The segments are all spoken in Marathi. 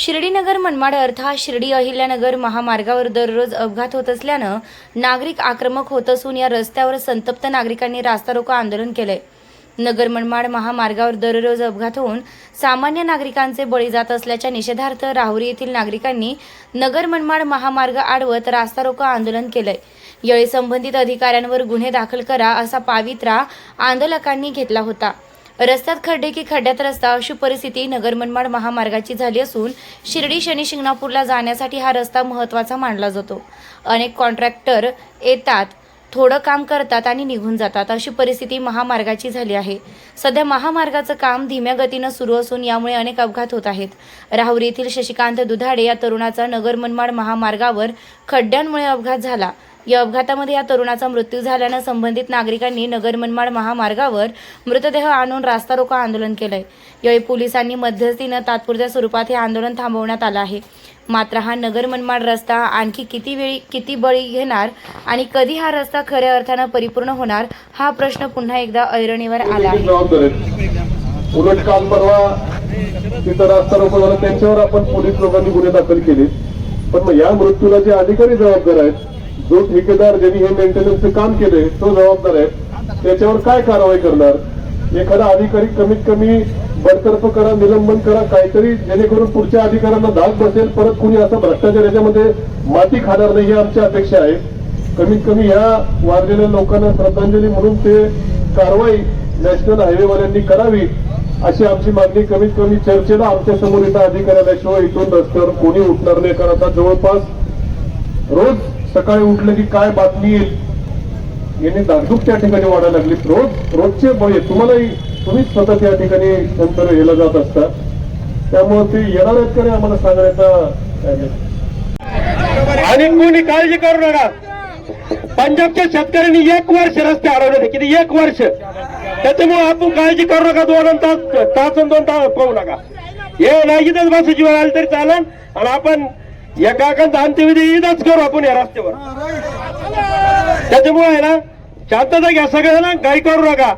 शिर्डीनगर मनमाड अर्थात शिर्डी अहिल्यानगर महामार्गावर दररोज अपघात होत असल्यानं नागरिक आक्रमक होत असून या रस्त्यावर संतप्त नागरिकांनी रास्ता रोको आंदोलन केलंय. नगर मनमाड महामार्गावर दररोज अपघात होऊन सामान्य नागरिकांचे बळी जात असल्याच्या निषेधार्थ राहुरी येथील नागरिकांनी नगर मनमाड महामार्ग आडवत रास्ता रोको आंदोलन केलंय. यावेळी संबंधित अधिकाऱ्यांवर गुन्हे दाखल करा असा पावित्रा आंदोलकांनी घेतला होता. रस्त्यात खड्डे की खड्ड्यात रस्ता अशी परिस्थिती नगर मनमाड महामार्गाची झाली असून शिर्डी शनी शिंगणापूरला जाण्यासाठी हा रस्ता महत्त्वाचा मानला जातो. अनेक कॉन्ट्रॅक्टर येतात थोडं काम करतात आणि निघून जातात अशी परिस्थिती महामार्गाची झाली आहे. सध्या महामार्गाचं काम धीम्या गतीनं सुरू असून यामुळे अनेक अपघात होत आहेत. राहुरी येथील शशिकांत दुधाडे या तरुणाचा नगर मनमाड महामार्गावर खड्ड्यांमुळे अपघात झाला. या अपघातामध्ये या तरुणाचा मृत्यू झाल्यानं संबंधित नागरिकांनी नगर मनमाड महामार्गावर मृतदेह आणून रास्ता रोको आंदोलन केलंय. यावेळी पोलिसांनी मध्यस्थीनं तात्पुरत्या स्वरूपात हे आंदोलन थांबवण्यात आलं आहे. मात्र हा नगर मनमाड रस्ता आणखी किती वेळी किती बळी घेणार आणि कधी हा रस्ता खऱ्या अर्थानं परिपूर्ण होणार हा प्रश्न पुन्हा एकदा ऐरणीवर आला आहे. उलट काल परवा तिथं रास्ता रोको झाला त्यांच्यावर आपण पोलीस लोकांनी गुन्हे दाखल केले पण मग या मृत्यूला जे अधिकारी जबाबदार आहेत जो ठेकेदार ज्यांनी हे मेंटेनन्सचं काम केले तो जबाबदार आहे. त्याच्यावर काय कारवाई करणार? एखादा अधिकारी कमीत कमी बडतर्फ करा निलंबन करा काहीतरी जेणेकरून पुढच्या अधिकाऱ्यांना धाक बसेल परत कुणी असा भ्रष्टाचार याच्यामध्ये माती खाणार नाही ही आमची अपेक्षा आहे. कमीत कमी या वारलेल्या लोकांना श्रद्धांजली म्हणून ते कारवाई नॅशनल हायवेवाल्यांनी करावी अशी आमची मागणी. कमीत कमी चर्चेला आमच्यासमोर इथं अधिकारी आल्याशिवाय इथून रस्त्यावर कोणी उठणार नाही कारण आता जवळपास रोज सकाळी उठलं की काय बातमी येईल? यांनी दागदूक त्या ठिकाणी वाढायला लागली. रोज रोजचे बळे तुम्हालाही तुम्हीच स्वतः त्या ठिकाणी नंतर यायला जात असता त्यामुळे ते येणार आहेत का आम्हाला सांगण्याचा आणि कोणी काळजी करू नका. पंजाबच्या शेतकऱ्यांनी एक वर्ष रस्ते अडवले होते. किती? एक वर्ष. त्याच्यामुळे आपण काळजी करू नका. दोन तास तास आणि दोन तास पाहू नका. हे नाही बस जीवन आलं तरी चालन आणि आपण या अंत्यविधी ईदच करू आपण या रस्त्यावर. त्याच्यामुळे आहे ना शांतता घ्या सगळ्यांना काही करू नका.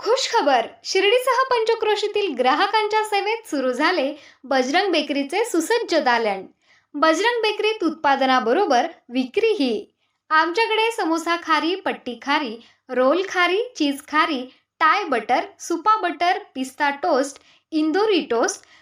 खुश खबर शिर्डीसह पंचक्रोशीतील ग्राहकांच्या सेवेत सुरू झाले बजरंग बेकरीचे सुसज्ज दालन. बजरंग बेकरीत उत्पादनाबरोबर विक्रीही. आमच्याकडे समोसा खारी पट्टी खारी रोल खारी चीज खारी टाय बटर सुपा बटर पिस्ता टोस्ट इंदोरी टोस्ट